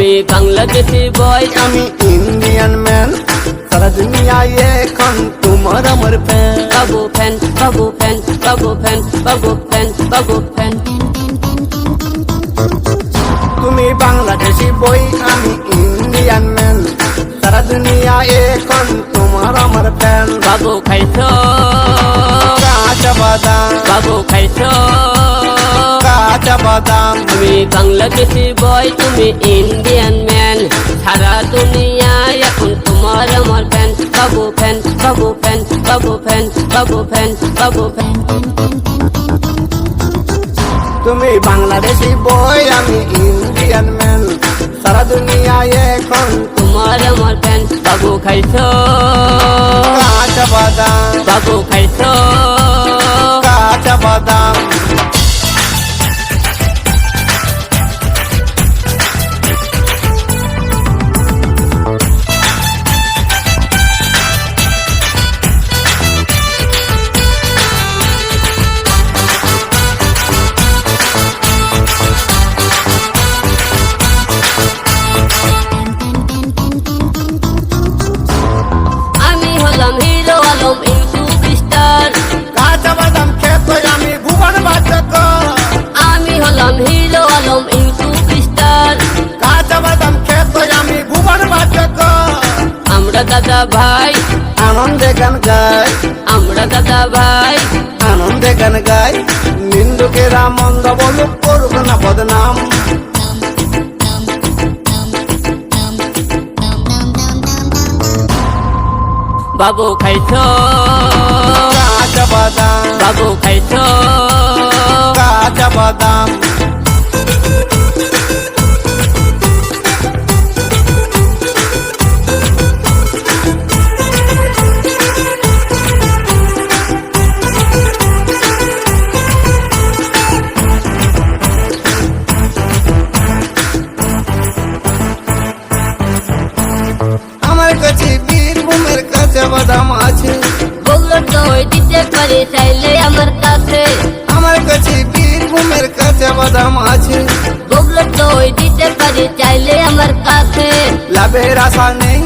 আমি বাংলাদেশি বয় আমি। Indian man সারা দুনিয়ায় এখন তোমার আমার ফ্যান বাবু ফ্যান বাবু ফ্যান বাবু ফ্যান বাবু ফ্যান বাবু ফ্যান তুমি বাংলাদেশি বই আমি ইন্ডিয়ান ম্যান সারা দুনিয়ায় এখন তোমার আমার ফ্যান বাবু খাইছো। বাদাম। বাবু খাইছো। কাঁচা বাদাম। আমি বাংলাদেশি বয় তুমি ইন্ডিয়ান ম্যান সারা দুনিয়ায় এখন তোমার আমার ফ্যান বাবু ফ্যান বাবু ফ্যান বাবু ফ্যান বাবু ফ্যান বাবু ফ্যান তুমি বাংলাদেশি বই আমি ইন্ডিয়ান ম্যান সারা দুনিয়ায় এখন তোমার আমার ফ্যান বাবু খাইছো। কাঁচা বাদাম। বাবু খাইছো। আমরা দাদা ভাই। আনন্দে গান গাই। আমরা দাদা ভাই। আনন্দে গান গাই। নিন্দুকেরা মন্দ বলুক করুক না বদনাম। বাবু খাইছো? কাঁচা বাদাম। বাবু খাইছো? কাঁচা বাদাম। দিতে চাইলে আমার কাছে। আমার কাছে বীরভূমের কাঁচা বাদাম আছে। বলল দই দিতে পারি চাইলে আমার কাছে। লাভের আশা নেই।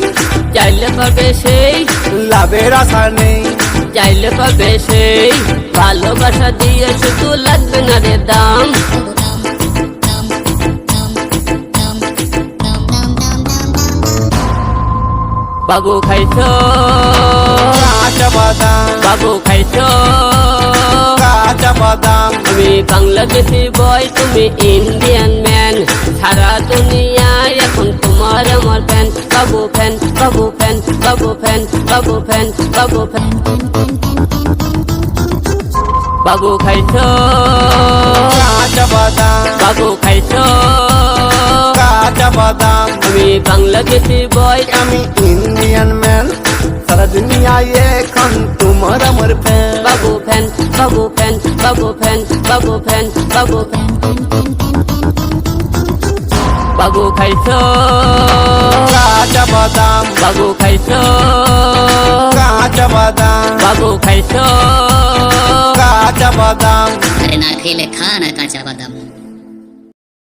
চাইলে পাবে সেই। লাভের আশা নেই। চাইলে পাবে সেই। ভালোবাসা দিয়ে শুধু লাগবে না রে দাম। বাবু খাইছো? কাঁচা বাদাম। বাবু খাইছো? কাঁচা বাদাম। আমি বাংলাদেশি বয় তুমি ইন্ডিয়ান ম্যান সারা দুনিয়ায় এখন তোমার আমার ফ্যান বাবু ফ্যান বাবু ফ্যান বাবু ফ্যান বাবু ফ্যান বাবু ফ্যান বাবু খাইছো? কাঁচা বাদাম। বাবু খাইছো? কাঁচা বাদাম। আমি বাংলাদেশি বয় আমি ইন্ডিয়ান ম্যান बघू खायचो काचा बदाम बघू खायचो काचा बदाम बघू खायचो काचा बदाम अरे ना खेले खा ना